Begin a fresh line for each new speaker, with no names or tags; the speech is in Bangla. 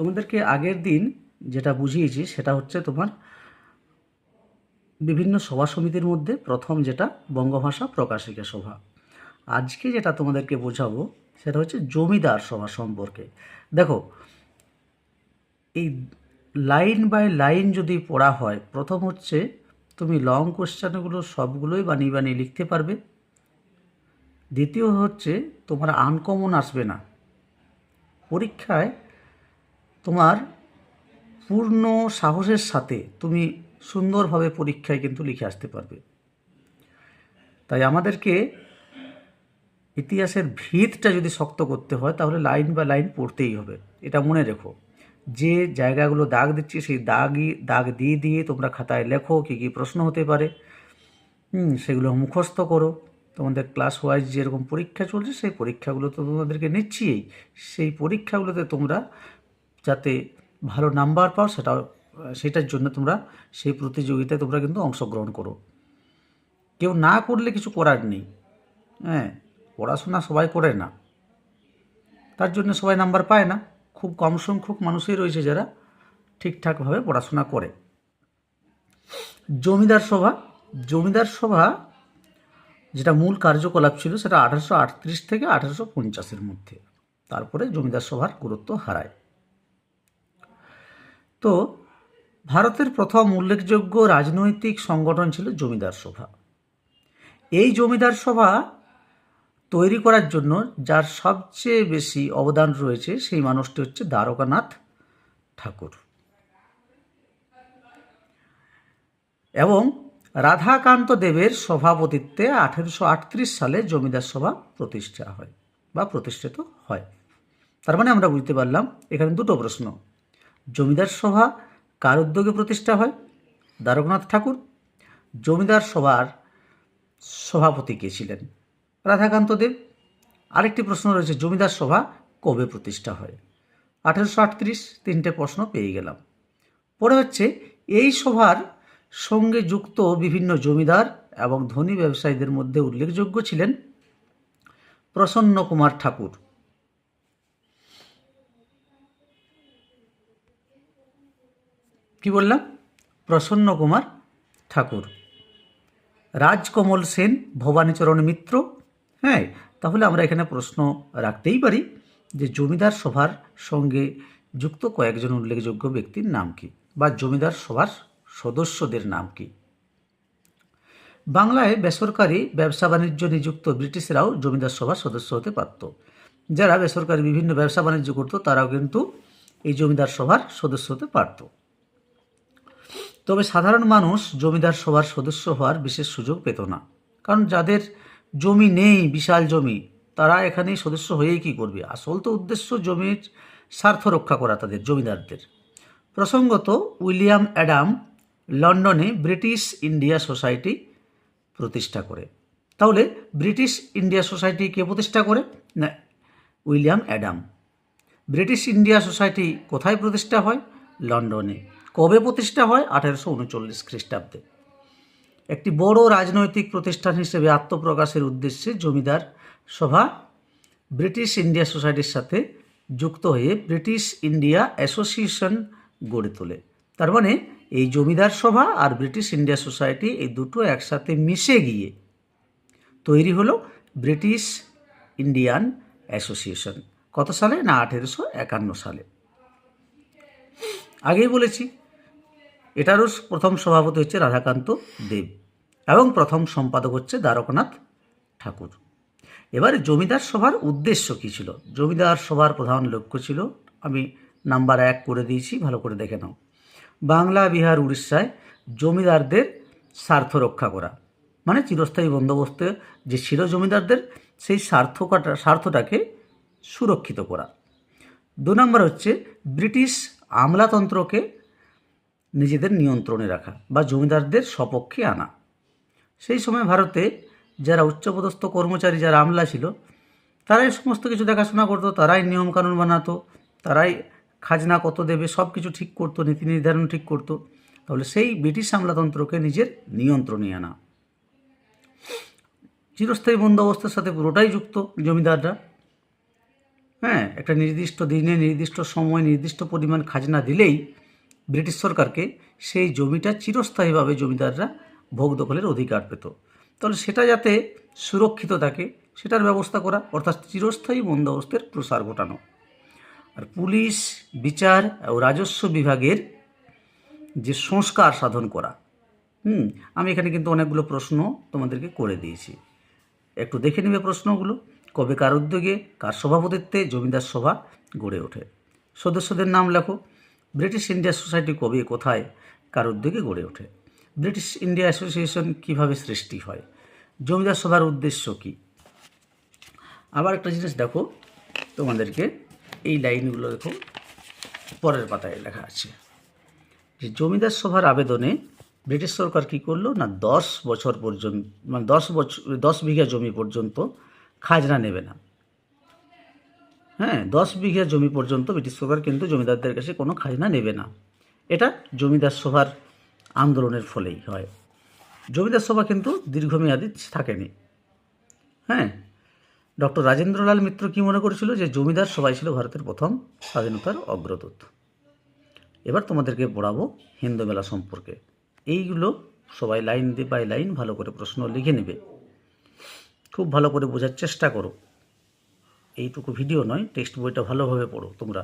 তোমাদেরকে আগের দিন যেটা বুঝিয়েছি সেটা হচ্ছে তোমার বিভিন্ন সভা সমিতির মধ্যে প্রথম যেটা বঙ্গভাষা প্রকাশিকা সভা। আজকে যেটা তোমাদেরকে বোঝাবো সেটা হচ্ছে জমিদার সভা সম্পর্কে। দেখো, এই লাইন বাই লাইন যদি পড়া হয়, প্রথম হচ্ছে তুমি লং কোশ্চেনগুলো সবগুলোই বানিয়ে বানিয়ে লিখতে পারবে। দ্বিতীয় হচ্ছে তোমার আনকমন আসবে না। পরীক্ষায় তোমার পূর্ণ সাহসের সাথে তুমি সুন্দরভাবে পরীক্ষায় কিন্তু লিখে আসতে পারবে। তাই আমাদেরকে ইতিহাসের ভিতটা যদি শক্ত করতে হয়, তাহলে লাইন বা লাইন পড়তেই হবে। এটা মনে রেখো। যে জায়গাগুলো দাগ দিচ্ছি, সেই দাগই, দাগ দিয়ে দিয়ে তোমরা খাতায় লেখো কী কী প্রশ্ন হতে পারে। হুম, সেগুলো মুখস্থ করো। তোমাদের ক্লাস ওয়াইজ যেরকম পরীক্ষা চলছে, সেই পরীক্ষাগুলো তো তোমাদেরকে নিচ্ছিই। সেই পরীক্ষাগুলোতে তোমরা যাতে ভালো নাম্বার পাও সেটা সেটার জন্য তোমরা সেই প্রতিযোগিতায় তোমরা কিন্তু অংশগ্রহণ করো। কেউ না করলে কিছু করার নেই। হ্যাঁ পড়াশোনা সবাই করে না। তার জন্য সবাই নাম্বার পায় না। খুব কম সংখ্যক মানুষই রয়েছে যারা ঠিকঠাকভাবে পড়াশোনা করে। জমিদার সভা জমিদার সভা যেটা মূল কার্যকলাপ ছিল সেটা আঠারোশো আটত্রিশ থেকে আঠারোশো পঞ্চাশের মধ্যে। তারপরে জমিদার সভার গুরুত্ব হারায়। তো ভারতের প্রথম উল্লেখযোগ্য রাজনৈতিক সংগঠন ছিল জমিদার সভা। এই জমিদার সভা তৈরি করার জন্য যার সবচেয়ে বেশি অবদান রয়েছে সেই মানুষটি হচ্ছে দ্বারকানাথ ঠাকুর। এবং রাধাকান্ত দেবের সভাপতিত্বে আঠেরোশো আটত্রিশ সালে জমিদার সভা প্রতিষ্ঠা হয় বা প্রতিষ্ঠিত হয়। তার মানে আমরা বুঝতে পারলাম এখানে দুটো প্রশ্ন। জমিদার সভা কার উদ্যোগে প্রতিষ্ঠা হয়? দ্বারকনাথ ঠাকুর, জমিদার সভার সভাপতি কে ছিলেন? রাধাকান্ত দেব। আরেকটি প্রশ্ন রয়েছে, জমিদার সভা কবে প্রতিষ্ঠা হয়? আঠেরোশো আটত্রিশ, তিনটে প্রশ্ন পেয়ে গেলাম। পরে হচ্ছে, এই সভার সঙ্গে যুক্ত বিভিন্ন জমিদার এবং ধনী ব্যবসায়ীদের মধ্যে উল্লেখযোগ্য ছিলেন প্রসন্ন কুমার ঠাকুর। কি বললাম? প্রসন্ন কুমার ঠাকুর। রাজকমল সেন, ভবানীচরণ মিত্র। হ্যাঁ তাহলে আমরা এখানে প্রশ্ন রাখতেই পারি যে জমিদার সভার সঙ্গে যুক্ত কয়েকজন উল্লেখযোগ্য ব্যক্তির নাম কি বা জমিদার সভার সদস্যদের নাম কি? বাংলায় বেসরকারি ব্যবসা বাণিজ্য নিযুক্ত ব্রিটিশরাও জমিদার সভার সদস্য হতে পারত। যারা বেসরকারি বিভিন্ন ব্যবসা বাণিজ্য করতো, তারাও কিন্তু এই জমিদার সভার সদস্য হতে পারতো। তবে সাধারণ মানুষ জমিদার সভার সদস্য হওয়ার বিশেষ সুযোগ পেত না। কারণ যাদের জমি নেই, বিশাল জমি, তারা এখানেই সদস্য হয়েই কী করবে? আসল তো উদ্দেশ্য জমির স্বার্থ রক্ষা করা তাদের, জমিদারদের। প্রসঙ্গত, উইলিয়াম অ্যাডাম লন্ডনে ব্রিটিশ ইন্ডিয়া সোসাইটি প্রতিষ্ঠা করে। তাহলে ব্রিটিশ ইন্ডিয়া সোসাইটি কে প্রতিষ্ঠা করে? না, William Adam. British India Society কোথায় প্রতিষ্ঠা হয়? লন্ডনে। কবে প্রতিষ্ঠা হয়? আঠেরোশো উনচল্লিশ খ্রিস্টাব্দে। একটি বড় রাজনৈতিক প্রতিষ্ঠান হিসেবে আত্মপ্রকাশের উদ্দেশ্যে জমিদার সভা ব্রিটিশ ইন্ডিয়া সোসাইটির সাথে যুক্ত হয়ে ব্রিটিশ ইন্ডিয়া অ্যাসোসিয়েশন গড়ে তোলে। তার মানে এই জমিদার সভা আর ব্রিটিশ ইন্ডিয়া সোসাইটি এই দুটো একসাথে মিশে গিয়ে তৈরি হলো ব্রিটিশ ইন্ডিয়ান অ্যাসোসিয়েশন। কত সালে? না, আঠেরোশো একান্ন সালে। আগেই বলেছি এটারও প্রথম সভাপতি হচ্ছে রাধাকান্ত দেব এবং প্রথম সম্পাদক হচ্ছে দ্বারকনাথ ঠাকুর। এবারে জমিদার সভার উদ্দেশ্য কী ছিল? জমিদার সভার প্রধান লক্ষ্য ছিল, আমি নাম্বার এক করে দিয়েছি, ভালো করে দেখে নাও। বাংলা, বিহার, উড়িষ্যায় জমিদারদের স্বার্থ রক্ষা করা। মানে চিরস্থায়ী বন্দোবস্তে যে ছিল জমিদারদের, সেই স্বার্থকাটা স্বার্থটাকে সুরক্ষিত করা। দু নম্বর হচ্ছে ব্রিটিশ আমলাতন্ত্রকে নিজেদের নিয়ন্ত্রণে রাখা বা জমিদারদের সপক্ষে আনা। সেই সময় ভারতে যারা উচ্চপদস্থ কর্মচারী, যারা আমলা ছিল, তারাই সমস্ত কিছু দেখাশোনা করতো, তারাই নিয়মকানুন বানাতো, তারাই খাজনা কত দেবে সব কিছু ঠিক করতো, নীতি নির্ধারণ ঠিক করতো। তাহলে সেই ব্রিটিশ আমলাতন্ত্রকে নিজের নিয়ন্ত্রণে আনা। চিরস্থায়ী বন্দোবস্তের সাথে পুরোটাই যুক্ত জমিদাররা। হ্যাঁ একটা নির্দিষ্ট দিনে, নির্দিষ্ট সময়, নির্দিষ্ট পরিমাণ খাজনা দিলেই ব্রিটিশ সরকারকে সেই জমিটা চিরস্থায়ীভাবে জমিদাররা ভোগ দখলের অধিকার পেত। তাহলে সেটা যাতে সুরক্ষিত থাকে, সেটার ব্যবস্থা করা, অর্থাৎ চিরস্থায়ী বন্দোবস্তের প্রসার ঘটানো। আর পুলিশ, বিচার ও রাজস্ব বিভাগের যে সংস্কার সাধন করা, হুম, আমি এখানে কিন্তু অনেকগুলো প্রশ্ন তোমাদেরকে করে দিয়েছি। একটু দেখে নেবে প্রশ্নগুলো, কবে কার উদ্যোগে, কার সভাপতিত্বে জমিদার সভা গড়ে ওঠে। সদস্যদের নাম লেখো ব্রিটিশ ইন্ডিয়া সোসাইটি কবে কোথায়? কার উদ্যোগে গড়ে ওঠে। ব্রিটিশ ইন্ডিয়া অ্যাসোসিয়েশন কীভাবে সৃষ্টি হয়? জমিদার সভার উদ্দেশ্য কী? আবার একটা জিনিস দেখো, তোমাদেরকে এই লাইনগুলো দেখো, পরের পাতায় লেখা আছে যে জমিদার সভার আবেদনে ব্রিটিশ সরকার কী করল? না, দশ বছর পর্যন্ত মানে দশ বছর দশ বিঘা জমি পর্যন্ত খাজনা নেবে না। হ্যাঁ দশ বিঘা জমি পর্যন্ত ব্রিটিশ সরকার কিন্তু জমিদারদের কাছে কোনো খাজনা নেবে না। এটা জমিদার সভার আন্দোলনের ফলেই হয়। জমিদার সভা কিন্তু দীর্ঘমেয়াদী থাকেনি। হ্যাঁ ডক্টর রাজেন্দ্রলাল মিত্র কি মনে করেছিল যে জমিদার সভাই ছিল ভারতের প্রথম স্বাধীনতার অগ্রদূত? এবার তোমাদেরকে পড়াবো হিন্দু মেলা সম্পর্কে। এইগুলো সবাই লাইন দিয়ে বাই লাইন ভালো করে প্রশ্ন লিখে নেবে। খুব ভালো করে বোঝার চেষ্টা করো। এইটুকু ভিডিও নয় টেক্সট বইটা ভালোভাবে পড়ো তোমরা।